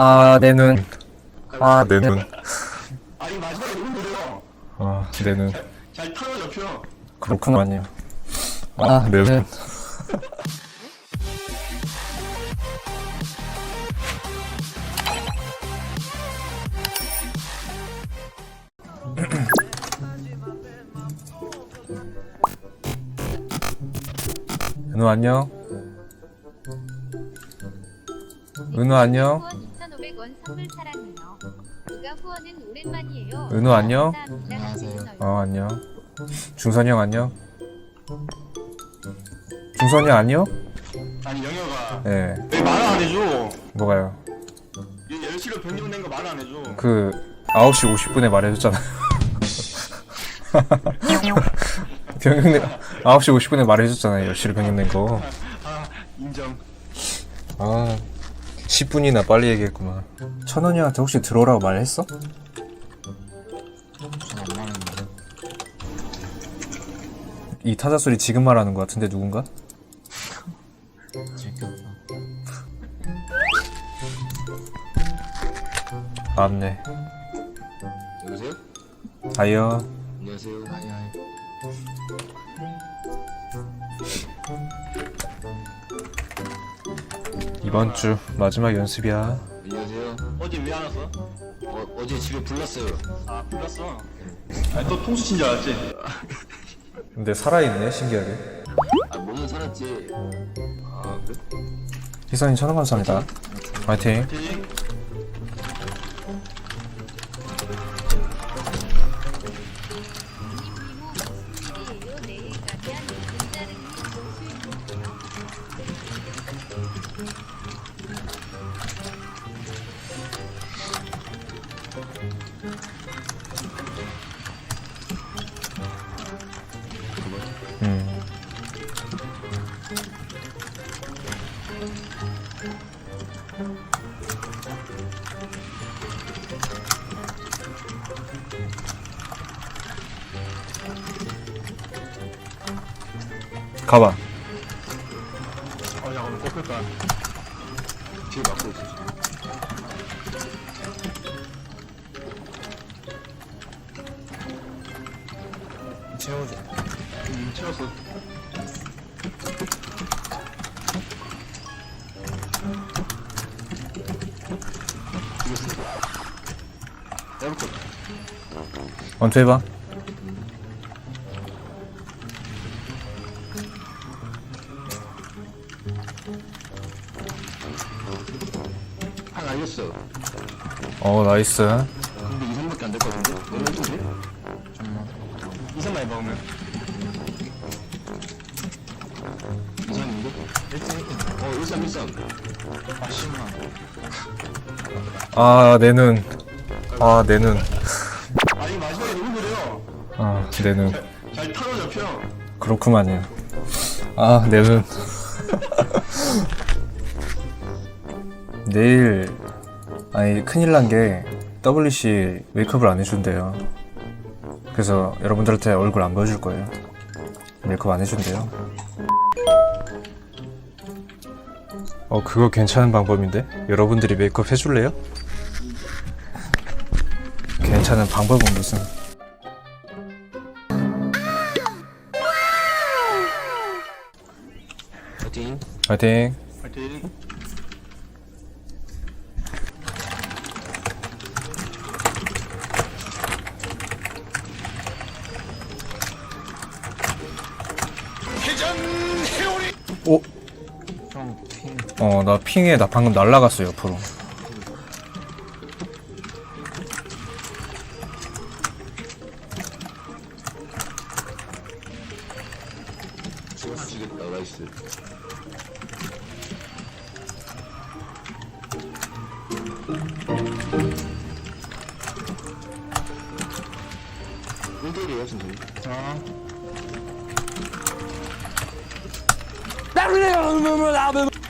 아, 내 눈. 아, 내 눈. 아니 마지막에 너무 느려. 아, 내 눈. 잘 타로 잡혀. 그렇구만요. 아, 내 눈. 은우 안녕. 은우 안녕. 후원 2,500원 선물 사랑해요. 누가 후원은 오랜만이에요. 은우 안녕. 안녕하세요. 어 안녕. 중선이 형 안녕. 중선이 형 안녕? 아니 영혁아 예. 왜 말을 안 해줘? 뭐가요? 얘 10시로 변경된 거 말 안 해줘. 그 9시 50분에 말해줬잖아요. 변경된 9시 50분에 말해줬잖아요. 10시로 변경된 거. 아 인정. 아 10분이나 빨리 얘기했구만. 천원이 형한테 혹시 들어오라고 말했어? 이 타자 소리 지금 말하는 것 같은데 누군가? 맞네. 여보세요? 아이요. 안녕하세요. 아니 아니. 이번 주 마지막 연습이야. 안녕하세요. 어제 왜 안 왔어? 어, 어제 집에 불났어요. 아 불렀어. 아니 또 통수 친 줄 알았지? 근데 살아있네 신기하게. 아 몸은 살았지. 아 그래? 희선이 천원 감사합니다. 화이팅. 되지? 이에 가봐. 어 잠깐만 꺾을까? 뒤에 막고 있어. 채워줘. 음 채웠어. 원투 해봐. 한 알렸어. 어 나이스. 근데 2, 3밖에 안 될 것 같은데? 너무 좀 돼? 이산만 먹으면. 이상인데? 1등 어 13, 13. 아 10만. 아내 눈. 아내 눈. 아니 마지막에 너무. 아내 눈. 잘 타로 잡혀. 그렇구만요. 아, 내 눈. 내일, 아니, 큰일 난 게, WC 메이크업을 안 해준대요. 그래서 여러분들한테 얼굴 안 보여줄 거예요. 메이크업 안 해준대요. 어, 그거 괜찮은 방법인데? 여러분들이 메이크업 해줄래요? 괜찮은 방법은 무슨. 파이팅. 파이팅. 오! 어, 나 핑에 나 방금 날라갔어, 옆으로. 죽겠다. 나이스.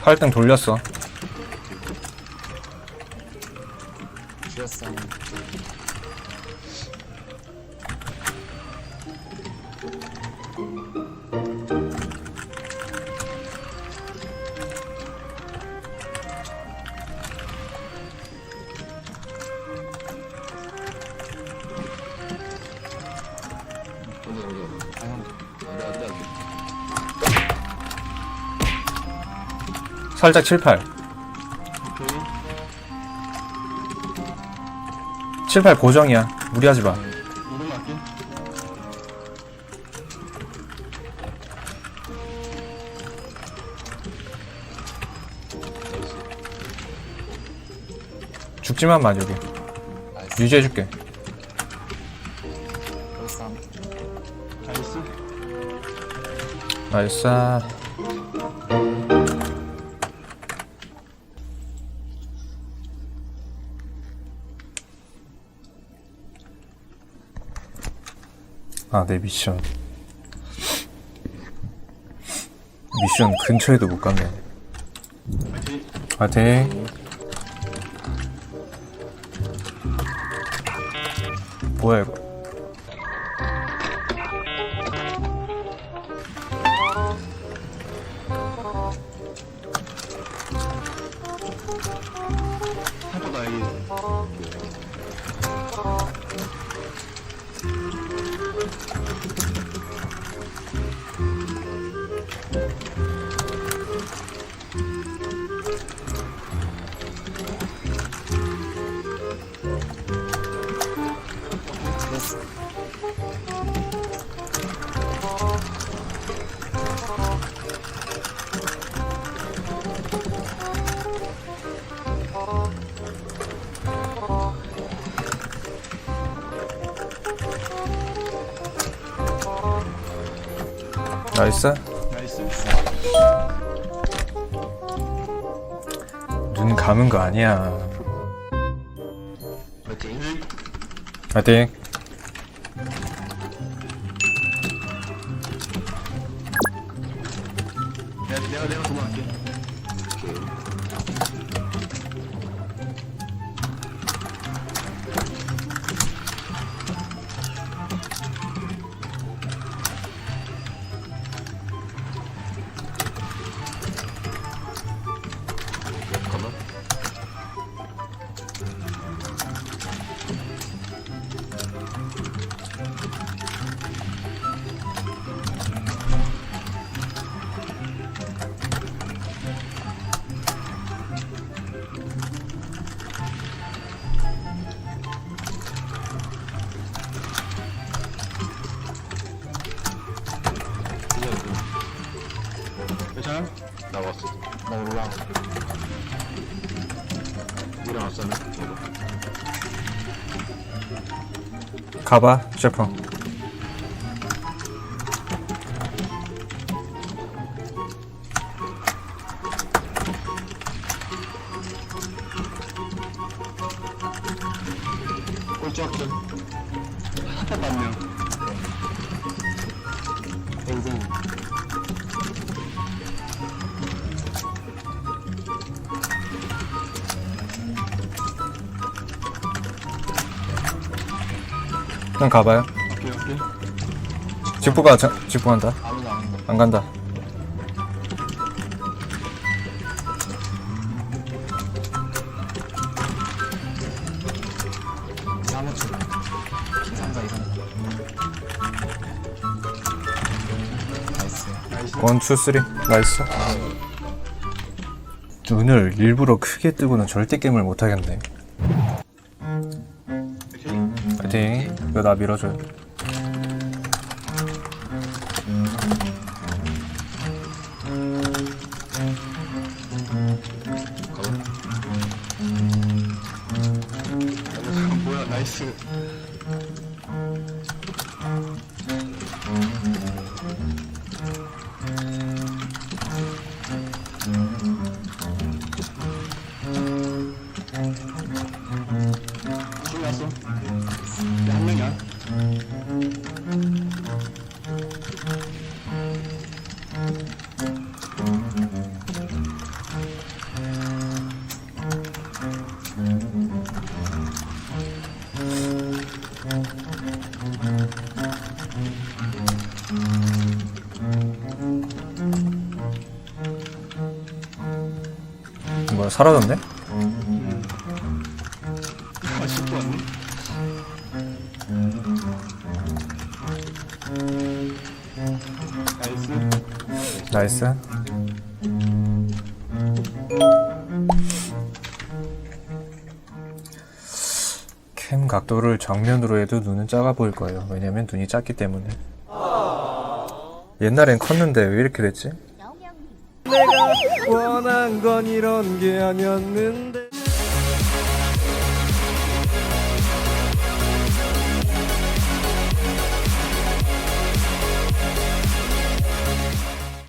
팔등 돌렸어. 살짝 7, 8. 오케이. 7, 8 고정이야. 무리하지 마. 죽지만 마, 여기. 유지해줄게. 나이스. 나이스. 아, 내 미션. 미션 근처에도 못 갔네. 파이팅. 뭐야, 이거. 나이스. 나이스. 눈 감은 거 아니야. 파이팅. 파이팅. 내가 내가 일어났잖아. 가봐, 셰프. 꼴찌 확정. 한판 반명. 땡땡. 그냥 가봐요. 오케이 오케이. 직부가, 자, 직부 간다. 아무도 안 한다. 안 간다. 아무튼. 기상자 이상. 나이스. 나이스. 원, 투, 쓰리. 나이스. 눈을 일부러 크게 뜨고는 절대 게임을 못 하겠네. 파이팅. 이거 나 밀어줘요. 사라졌네? 나이스 캠 각도를 정면으로 해도 눈은 작아 보일 거예요 왜냐면 눈이 작기 때문에 옛날엔 컸는데 왜 이렇게 됐지? 내가 원한 건 이런 게 아니었는데.